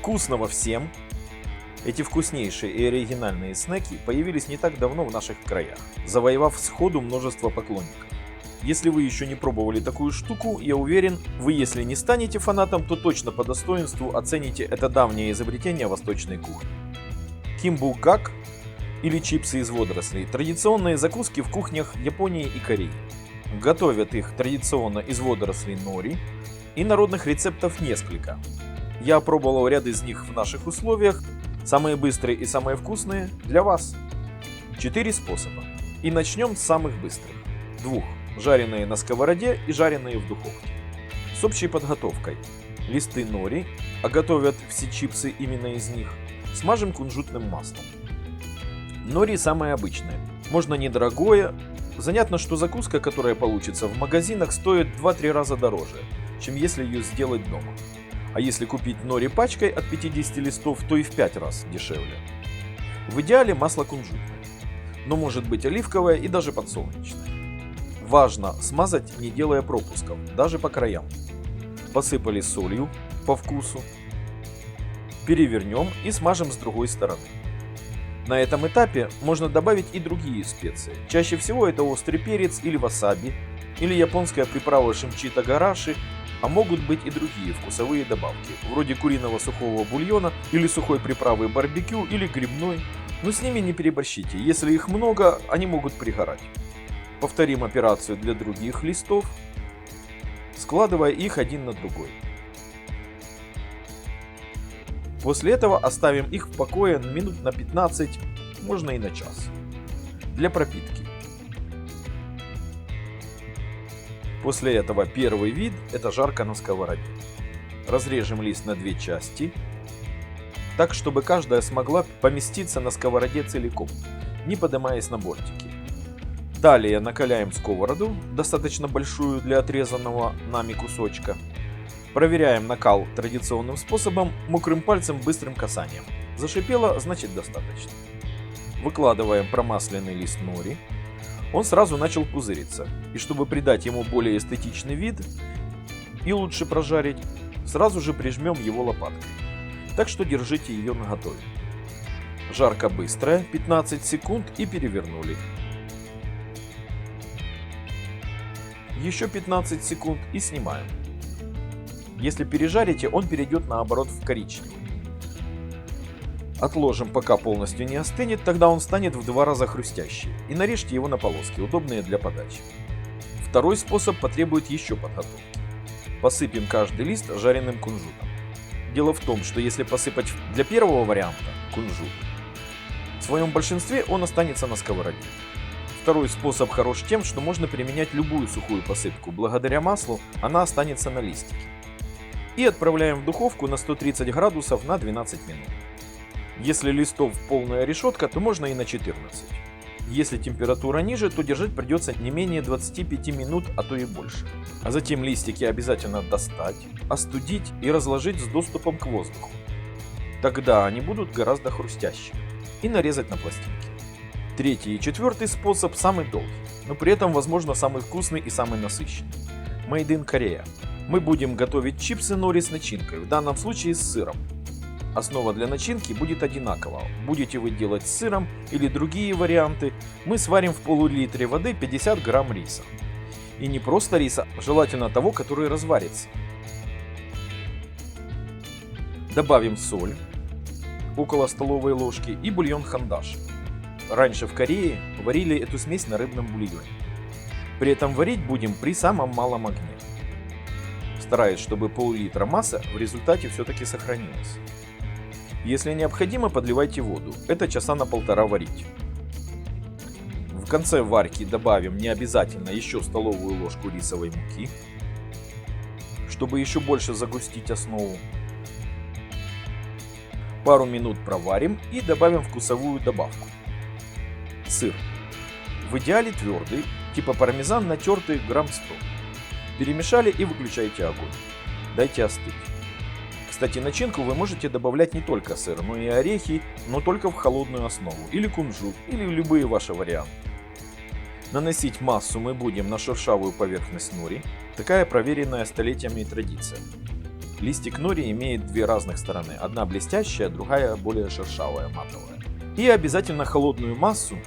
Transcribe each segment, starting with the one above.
Вкусного всем! Эти вкуснейшие и оригинальные снеки появились не так давно в наших краях, завоевав сходу множество поклонников. Если вы еще не пробовали такую штуку, я уверен, вы если не станете фанатом, то точно по достоинству оцените это давнее изобретение восточной кухни. Кимбукак или чипсы из водорослей – традиционные закуски в кухнях Японии и Кореи. Готовят их традиционно из водорослей нори, и народных рецептов несколько. Я пробовал ряд из них в наших условиях, самые быстрые и самые вкусные для вас. Четыре способа. И начнем с самых быстрых. Двух. Жареные на сковороде и жареные в духовке. С общей подготовкой. Листы нори, а готовят все чипсы именно из них, смажем кунжутным маслом. Нори самое обычное. Можно недорогое. Занятно, что закуска, которая получится в магазинах, стоит 2-3 раза дороже, чем если ее сделать дома. А если купить нори пачкой от 50 листов, то и в 5 раз дешевле. В идеале масло кунжутное, но может быть оливковое и даже подсолнечное. Важно смазать, не делая пропусков, даже по краям. Посыпали солью по вкусу. Перевернем и смажем с другой стороны. На этом этапе можно добавить и другие специи. Чаще всего это острый перец или васаби, или японская приправа шимчита гараши, а могут быть и другие вкусовые добавки, вроде куриного сухого бульона или сухой приправы барбекю или грибной, но с ними не переборщите, если их много, они могут пригорать. Повторим операцию для других листов, складывая их один на другой. После этого оставим их в покое минут на 15, можно и на час. Для пропитки. После этого первый вид – это жарка на сковороде. Разрежем лист на две части, так чтобы каждая смогла поместиться на сковороде целиком, не поднимаясь на бортики. Далее накаляем сковороду, достаточно большую для отрезанного нами кусочка. Проверяем накал традиционным способом, мокрым пальцем быстрым касанием. Зашипело, значит достаточно. Выкладываем промасленный лист нори, он сразу начал пузыриться. И чтобы придать ему более эстетичный вид и лучше прожарить, сразу же прижмем его лопаткой. Так что держите ее наготове. Жарко быстрая, 15 секунд и перевернули. Еще 15 секунд и снимаем. Если пережарите, он перейдет наоборот в коричневый. Отложим, пока полностью не остынет, тогда он станет в два раза хрустящий. И нарежьте его на полоски, удобные для подачи. Второй способ потребует еще подготовки. Посыпем каждый лист жареным кунжутом. Дело в том, что если посыпать для первого варианта кунжут, в своем большинстве он останется на сковороде. Второй способ хорош тем, что можно применять любую сухую посыпку. Благодаря маслу она останется на листике. И отправляем в духовку на 130 градусов на 12 минут. Если листов полная решетка, то можно и на 14. Если температура ниже, то держать придется не менее 25 минут, а то и больше. А затем листики обязательно достать, остудить и разложить с доступом к воздуху. Тогда они будут гораздо хрустящими. И нарезать на пластинки. Третий и четвертый способ самый долгий, но при этом возможно самый вкусный и самый насыщенный. Made in Korea. Мы будем готовить чипсы нори с начинкой, в данном случае с сыром. Основа для начинки будет одинакова. Будете вы делать с сыром или другие варианты, мы сварим в полулитре воды 50 грамм риса. И не просто риса, желательно того, который разварится. Добавим соль, около столовой ложки, и бульон хандаш. Раньше в Корее варили эту смесь на рыбном бульоне. При этом варить будем при самом малом огне. Стараясь, чтобы пол-литра масса в результате все-таки сохранилась. Если необходимо, подливайте воду. Это часа на полтора варить. В конце варки добавим не обязательно еще столовую ложку рисовой муки, чтобы еще больше загустить основу. Пару минут проварим и добавим вкусовую добавку. Сыр. В идеале твердый, типа пармезан натертый грамм 100. Перемешали и выключайте огонь. Дайте остыть. Кстати, начинку вы можете добавлять не только сыр, но и орехи, но только в холодную основу, или кунжут, или любые ваши варианты. Наносить массу мы будем на шершавую поверхность нори, такая проверенная столетиями традиция. Листик нори имеет две разных стороны. Одна блестящая, другая более шершавая, матовая. И обязательно холодную массу,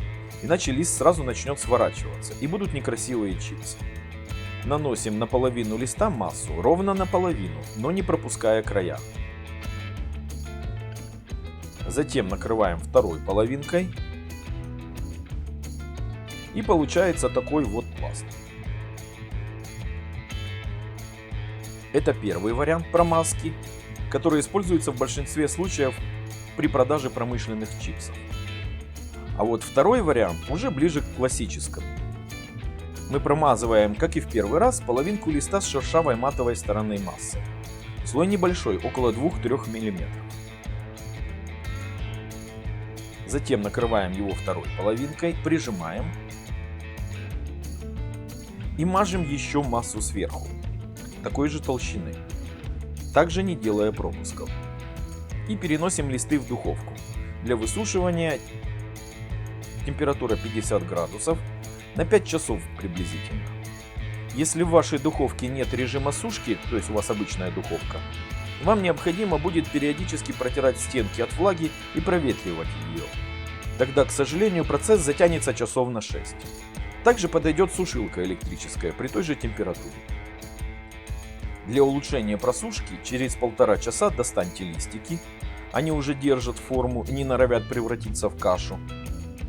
иначе лист сразу начнет сворачиваться и будут некрасивые чипсы. Наносим на половину листа массу, ровно наполовину, но не пропуская края. Затем накрываем второй половинкой. И получается такой вот пласт. Это первый вариант промазки, который используется в большинстве случаев при продаже промышленных чипсов. А вот второй вариант уже ближе к классическому. Мы промазываем, как и в первый раз, половинку листа с шершавой матовой стороной массы. Слой небольшой, около 2-3 мм. Затем накрываем его второй половинкой, прижимаем и мажем еще массу сверху, такой же толщины, также не делая пропусков. И переносим листы в духовку. Для высушивания температура 50 градусов на 5 часов приблизительно. Если в вашей духовке нет режима сушки, то есть у вас обычная духовка, вам необходимо будет периодически протирать стенки от влаги и проветривать ее. Тогда, к сожалению, процесс затянется часов на 6. Также подойдет сушилка электрическая при той же температуре. Для улучшения просушки через полтора часа достаньте листики, они уже держат форму и не норовят превратиться в кашу,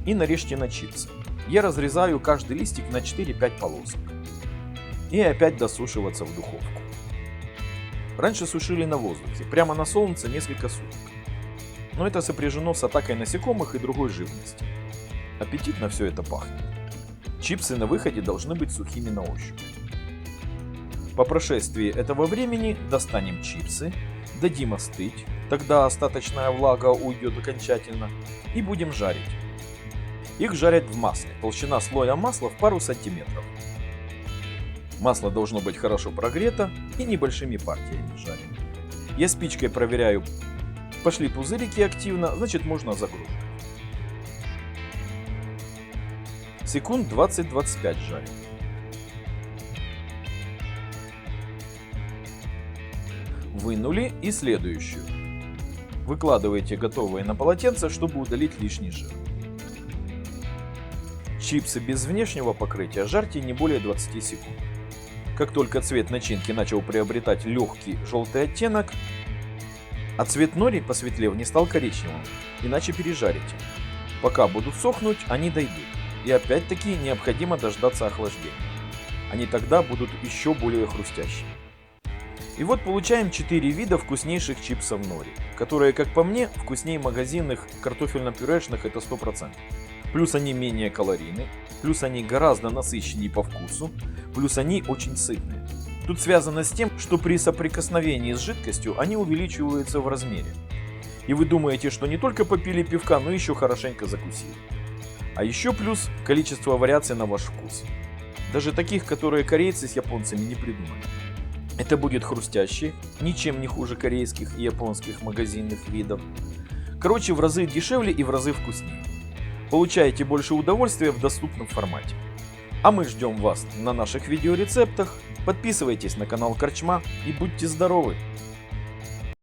и нарежьте на чипсы. Я разрезаю каждый листик на 4-5 полосок. И опять досушиваться в духовку. Раньше сушили на воздухе, прямо на солнце несколько суток. Но это сопряжено с атакой насекомых и другой живности. Аппетитно все это пахнет. Чипсы на выходе должны быть сухими на ощупь. По прошествии этого времени достанем чипсы, дадим остыть, тогда остаточная влага уйдет окончательно, и будем жарить. Их жарят в масле, толщина слоя масла в пару сантиметров. Масло должно быть хорошо прогрето и небольшими партиями жарим. Я спичкой проверяю, пошли пузырики активно, значит можно загружать. Секунд 20-25 жарим. Вынули и следующую. Выкладывайте готовые на полотенце, чтобы удалить лишний жир. Чипсы без внешнего покрытия жарьте не более 20 секунд. Как только цвет начинки начал приобретать легкий желтый оттенок, а цвет нори, посветлев, не стал коричневым, иначе пережарите. Пока будут сохнуть, они дойдут. И опять-таки необходимо дождаться охлаждения. Они тогда будут еще более хрустящими. И вот получаем 4 вида вкуснейших чипсов нори, которые, как по мне, вкуснее магазинных картофельно-пюрешных это 100%. Плюс они менее калорийны, плюс они гораздо насыщеннее по вкусу, плюс они очень сытные. Тут связано с тем, что при соприкосновении с жидкостью они увеличиваются в размере. И вы думаете, что не только попили пивка, но еще хорошенько закусили. А еще плюс количество вариаций на ваш вкус. Даже таких, которые корейцы с японцами не придумали. Это будет хрустящий, ничем не хуже корейских и японских магазинных видов. Короче, в разы дешевле и в разы вкуснее. Получаете больше удовольствия в доступном формате. А мы ждем вас на наших видеорецептах. Подписывайтесь на канал Корчма и будьте здоровы!